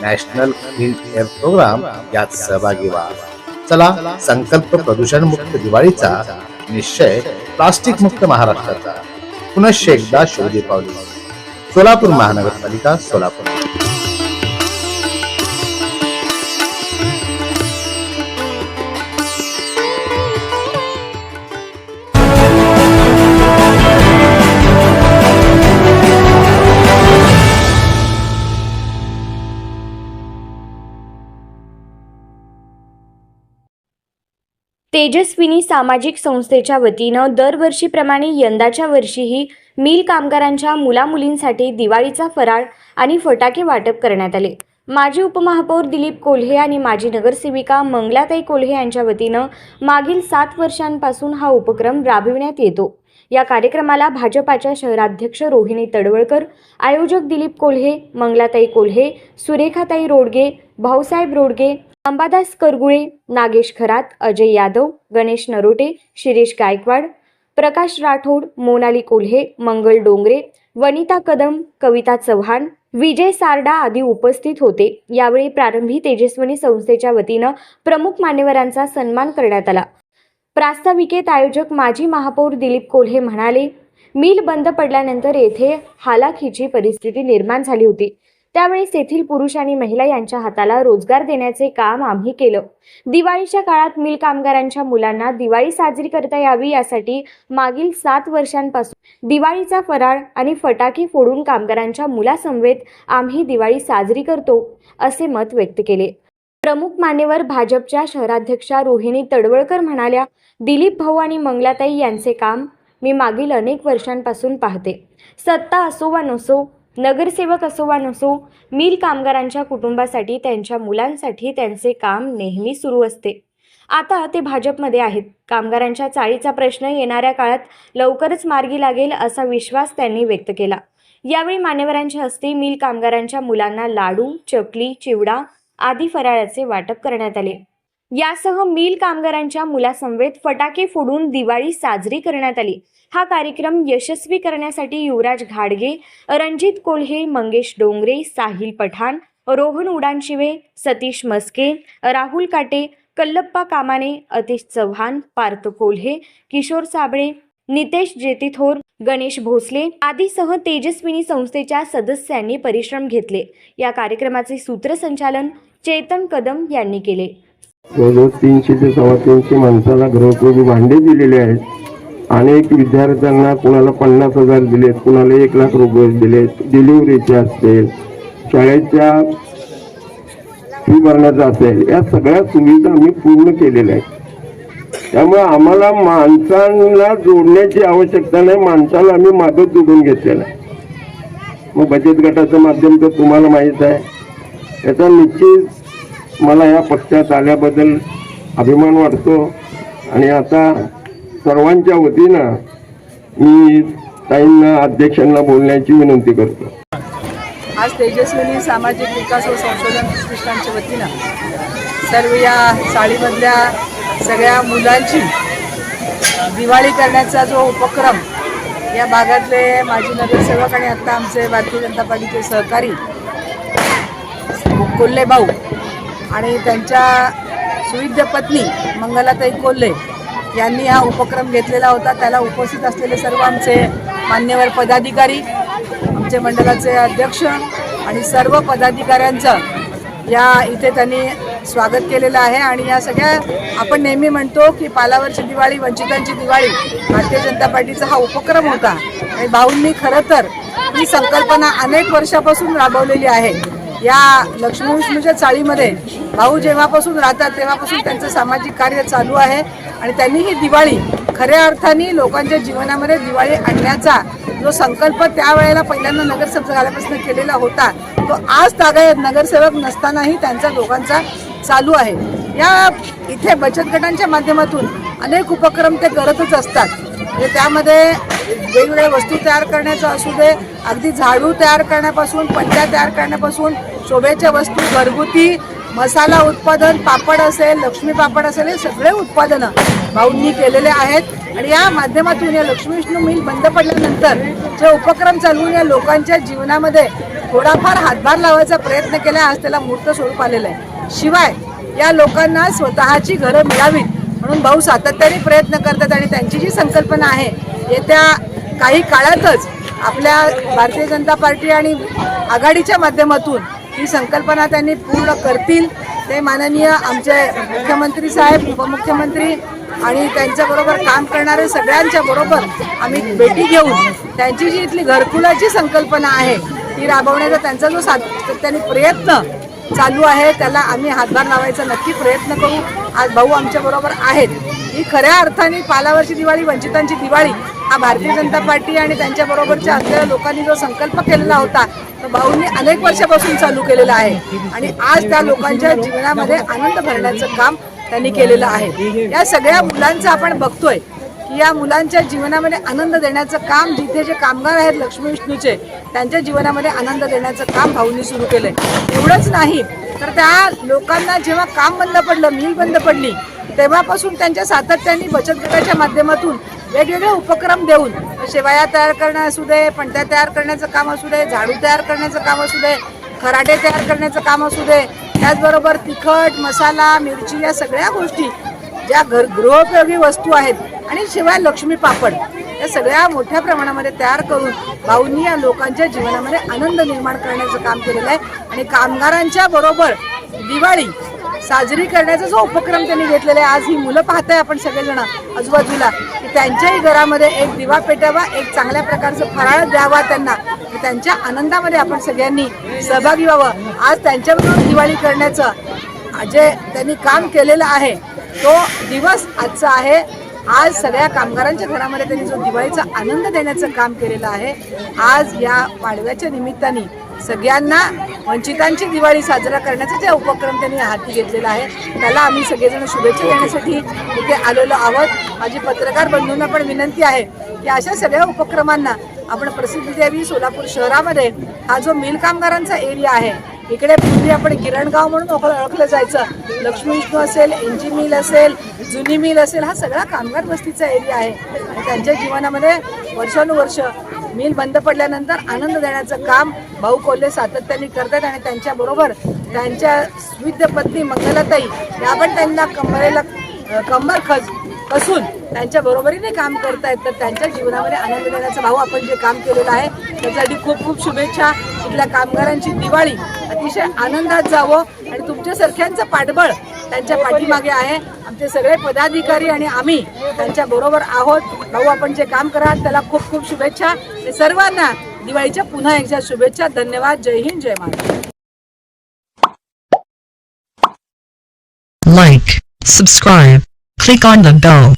National field air programme यात सहभागी व्हा. चला संकल्प प्रदूषण मुक्त दिवाळीचा निश्चय प्लास्टिक मुक्त महाराष्ट्राचा. पुनश्च एकदा शोधी दीपावली सोलापूर महानगरपालिका सोलापूर. तेजस्विनी सामाजिक संस्थेच्या वतीनं दरवर्षीप्रमाणे यंदाच्या वर्षीही मिल कामगारांच्या मुलामुलींसाठी दिवाळीचा फराळ आणि फटाके वाटप करण्यात आले. माजी उपमहापौर दिलीप कोल्हे आणि माजी नगरसेविका मंगलाताई कोल्हे यांच्या वतीनं मागील सात वर्षांपासून हा उपक्रम राबविण्यात येतो. या कार्यक्रमाला भाजपाच्या शहराध्यक्ष रोहिणी तडवळकर आयोजक दिलीप कोल्हे मंगलाताई कोल्हे सुरेखाताई रोडगे भाऊसाहेब रोडगे अंबादास करगुळे नागेश खरात अजय यादव गणेश नरोटे शिरीष गायकवाड प्रकाश राठोड मोनाली कोल्हे मंगल डोंगरे वनिता कदम कविता चव्हाण विजय सारडा आदी उपस्थित होते. यावेळी प्रारंभी तेजस्वनी संस्थेच्या वतीनं प्रमुख मान्यवरांचा सन्मान करण्यात आला. प्रास्ताविकेत आयोजक माजी महापौर दिलीप कोल्हे म्हणाले मिल बंद पडल्यानंतर येथे हालाखीची परिस्थिती निर्माण झाली होती. त्यावेळेस येथील पुरुष आणि महिला यांच्या हाताला रोजगार देण्याचे काम आम्ही केलं. दिवाळीच्या काळात मिल कामगारांच्या मुलांना दिवाळी साजरी करता यावी यासाठी मागील सात वर्षांपासून दिवाळीचा फराळ आणि फटाके फोडून कामगारांच्या मुलासमवेत आम्ही दिवाळी साजरी करतो असे मत व्यक्त केले. प्रमुख मान्यवर भाजपच्या शहराध्यक्षा रोहिणी तडवळकर म्हणाल्या दिलीप भाऊ आणि मंगलाताई यांचे काम मी मागील अनेक वर्षांपासून पाहते. सत्ता असो वा नसो नगरसेवक असो वा नसो मिल कामगारांच्या कुटुंबासाठी त्यांच्या मुलांसाठी त्यांचे काम नेहमी सुरू असते. आता ते भाजपमध्ये आहेत. कामगारांच्या चाळीचा प्रश्न येणाऱ्या काळात लवकरच मार्गी लागेल असा विश्वास त्यांनी व्यक्त केला. यावेळी मान्यवरांच्या हस्ते मिल कामगारांच्या मुलांना लाडू चकली चिवडा आदी फराळाचे वाटप करण्यात आले. यासह मिल कामगारांच्या मुलासमवेत फटाके फोडून दिवाळी साजरी करण्यात आली. हा कार्यक्रम यशस्वी करण्यासाठी युवराज घाडगे रणजित कोल्हे मंगेश डोंगरे साहिल पठाण रोहन उडानशिवे सतीश मस्के राहुल काटे कल्लप्पा कामाने अतिश चव्हाण पार्थ कोल्हे किशोर साबळे नितेश जेतीथोर गणेश भोसले आदीसह तेजस्विनी संस्थेच्या सदस्यांनी परिश्रम घेतले. या कार्यक्रमाचे सूत्रसंचालन चेतन कदम यांनी केले. जवळजवळ तीनशे ते सव्वा तीनशे माणसाला घरोघरी भांडे दिलेले आहेत. अनेक विद्यार्थ्यांना कुणाला पन्नास हजार दिलेत कुणाला एक लाख रुपये दिलेत. डिलिव्हरीचे असतील शाळेच्या फी भरण्याचं असेल या सगळ्या सुविधा आम्ही पूर्ण केलेल्या आहेत. त्यामुळे आम्हाला माणसांना जोडण्याची आवश्यकता नाही माणसाला आम्ही मागत जोडून घेतलेलं आहे. मग बचत गटाचं माध्यम तर तुम्हाला माहीत आहे. त्याचा निश्चित मला या पक्षात आल्याबद्दल अभिमान वाटतो. आणि आता सर्वांच्या वतीनं मी ताईंना अध्यक्षांना बोलण्याची विनंती करतो. आज तेजस्विनी सामाजिक विकास व संशोधन प्रतिष्ठानच्या वतीनं सर्व या शाळेमधल्या सगळ्या मुलांची दिवाळी करण्याचा जो उपक्रम या भागातले माजी नगरसेवक आणि आत्ता आमचे भारतीय जनता पार्टीचे सहकारी कोल्हे भाऊ आणि त्यांच्या सुविद्य पत्नी मंगलाताई कोल्हे यांनी हा उपक्रम घेतलेला होता. त्याला उपस्थित असलेले सर्व आमचे मान्यवर पदाधिकारी आमचे मंडळाचे अध्यक्ष आणि सर्व पदाधिकाऱ्यांचं या इथे त्यांनी स्वागत केलेलं आहे. आणि या सगळ्या आपण नेहमी म्हणतो की पालावरची दिवाळी वंचितांची दिवाळी भारतीय जनता पार्टीचा हा उपक्रम होता. आणि भाऊंनी खरं तर ही संकल्पना अनेक वर्षापासून राबवलेली आहे. या लक्ष्मी म्हणजे चाळीमध्ये. भाऊ जेव्हापासून राहतात तेव्हापासून त्यांचं सामाजिक कार्य चालू आहे. आणि त्यांनी ही दिवाळी खऱ्या अर्थाने लोकांच्या जीवनामध्ये दिवाळी आणण्याचा जो संकल्प त्यावेळेला पहिल्यांदा नगरसेवक झाल्यापासून केलेला होता तो आज तागायत नगरसेवक नसतानाही त्यांचा दोघांचा चालू आहे. या इथे बचत गटांच्या माध्यमातून अनेक उपक्रम ते करतच असतात. म्हणजे त्यामध्ये वेगवेगळ्या वस्तू तयार करण्याचं असू दे अगदी झाडू तयार करण्यापासून पंत्या तयार करण्यापासून शोभेच्या वस्तू घरगुती मसाला उत्पादन पापड असेल लक्ष्मी पापड असेल हे सगळे उत्पादनं भाऊंनी केलेले आहेत. आणि या माध्यमातून या लक्ष्मी विष्णू मिल बंद पडल्यानंतर जे उपक्रम चालवून या लोकांच्या जीवनामध्ये थोडाफार हातभार लावायचा प्रयत्न केला आज त्याला मूर्त स्वरूप आलेलं आहे. शिवाय या लोकांना स्वतःची घरं मिळावीत म्हणून भाऊ सातत्याने प्रयत्न करतात आणि त्यांची जी संकल्पना आहे येत्या काही काळातच आपल्या भारतीय जनता पार्टी आणि आघाडीच्या माध्यमातून ही संकल्पना त्यांनी पूर्ण करतील ते माननीय आमचे मुख्यमंत्री साहेब उपमुख्यमंत्री आणि त्यांच्याबरोबर काम करणारे सगळ्यांच्या बरोबर आम्ही भेटी घेऊन त्यांची जी इथली घरकुलाची संकल्पना आहे ती राबवण्याचा त्यांचा जो सातत्याने प्रयत्न चालू आहे त्याला आम्ही हातभार लावायचा नक्की प्रयत्न करू. आज भाऊ आमच्याबरोबर आहेत. ही खऱ्या अर्थाने पालावरची दिवाळी वंचितांची दिवाळी हा भारतीय जनता पार्टी आणि त्यांच्याबरोबरच्या असलेल्या लोकांनी जो संकल्प केलेला होता तो भाऊंनी अनेक वर्षापासून चालू केलेला आहे. आणि आज त्या लोकांच्या जीवनामध्ये आनंद भरण्याचं काम त्यांनी केलेलं आहे. या सगळ्या मुलांचं आपण बघतोय की या मुलांच्या जीवनामध्ये आनंद देण्याचं काम जिथे जे कामगार आहेत लक्ष्मी विष्णूचे त्यांच्या जीवनामध्ये आनंद देण्याचं काम भाऊंनी सुरू केलंय. एवढंच नाही तर त्या लोकांना जेव्हा काम बंद पडलं मिल बंद पडली तेव्हापासून त्यांच्या सातत्याने बचत गटाच्या माध्यमातून वेगवेगळे उपक्रम देऊन शेवाया तयार करणं असू दे पणत्या तयार करण्याचं काम असू दे झाडू तयार करण्याचं काम असू दे खराटे तयार करण्याचं काम असू दे त्याचबरोबर तिखट मसाला मिरची या सगळ्या गोष्टी ज्या घर गृहोपयोगी वस्तू आहेत आणि शिवाय लक्ष्मी पापड या सगळ्या मोठ्या प्रमाणामध्ये तयार करून भाऊंनी या लोकांच्या जीवनामध्ये आनंद निर्माण करण्याचं काम केलेलं आहे. आणि कामगारांच्या बरोबर दिवाळी साजरी करण्याचा जो उपक्रम त्यांनी घेतलेला आहे आज ही मुलं पाहताय आपण सगळेजण आजूबाजूला की त्यांच्याही घरामध्ये एक दिवा पेटावा एक चांगल्या प्रकारचं फराळ द्यावा त्यांना. त्यांच्या आनंदामध्ये आपण सगळ्यांनी सहभागी व्हावं. आज त्यांच्याबरोबर दिवाळी करण्याचं जे त्यांनी काम केलेलं आहे तो दिवस आजचा आहे. आज सगळ्या कामगारांच्या घरामध्ये त्यांनी जो दिवाळीचा आनंद देण्याचं काम केलेलं आहे आज या पाडव्याच्या निमित्ताने सगळ्यांना वंचितांची दिवाळी साजरा करण्याचा जे उपक्रम त्यांनी हाती घेतलेला आहे त्याला आम्ही सगळेजण शुभेच्छा देण्यासाठी इथे आलेलो आहोत. माझी पत्रकार बंधूंना पण विनंती आहे की अशा सगळ्या उपक्रमांना आपण प्रसिद्धी द्यावी. सोलापूर शहरामध्ये हा जो मिल कामगारांचा एरिया आहे इकडे पूर्वी आपण किरणगाव म्हणून ओळख- ओळखलं जायचं. लक्ष्मी विष्णू असेल एनजी मिल असेल जुनी मिल असेल हा सगळा कामगार वस्तीचा एरिया आहे. आणि त्यांच्या जीवनामध्ये वर्षानुवर्ष मिल बंद पडल्यानंतर आनंद देण्याचं काम भाऊ कोल्हे सातत्याने करतात आणि त्यांच्याबरोबर त्यांच्या विद्य पत्नी मंगलाताई या पण त्यांना कमरेला कंबर खज कसून त्यांच्या बरोबरीने काम करतायत. तर त्यांच्या जीवनामध्ये आनंद देण्याचं भाऊ आपण जे काम केलेलं आहे त्यासाठी खूप खूप शुभेच्छा. इथल्या कामगारांची दिवाळी अतिशय आनंदात जावं आणि तुमच्यासारख्यांचं पाठबळ त्यांच्या पाठीमागे आहे. आमचे सगळे पदाधिकारी आणि आम्ही त्यांच्या बरोबर आहोत. भाऊ आपण जे काम कराल त्याला खूप खूप शुभेच्छा. आणि सर्वांना दिवाळीच्या पुन्हा एकदा शुभेच्छा. धन्यवाद. जय हिंद जय Maharashtra. Like, subscribe, click on the bell.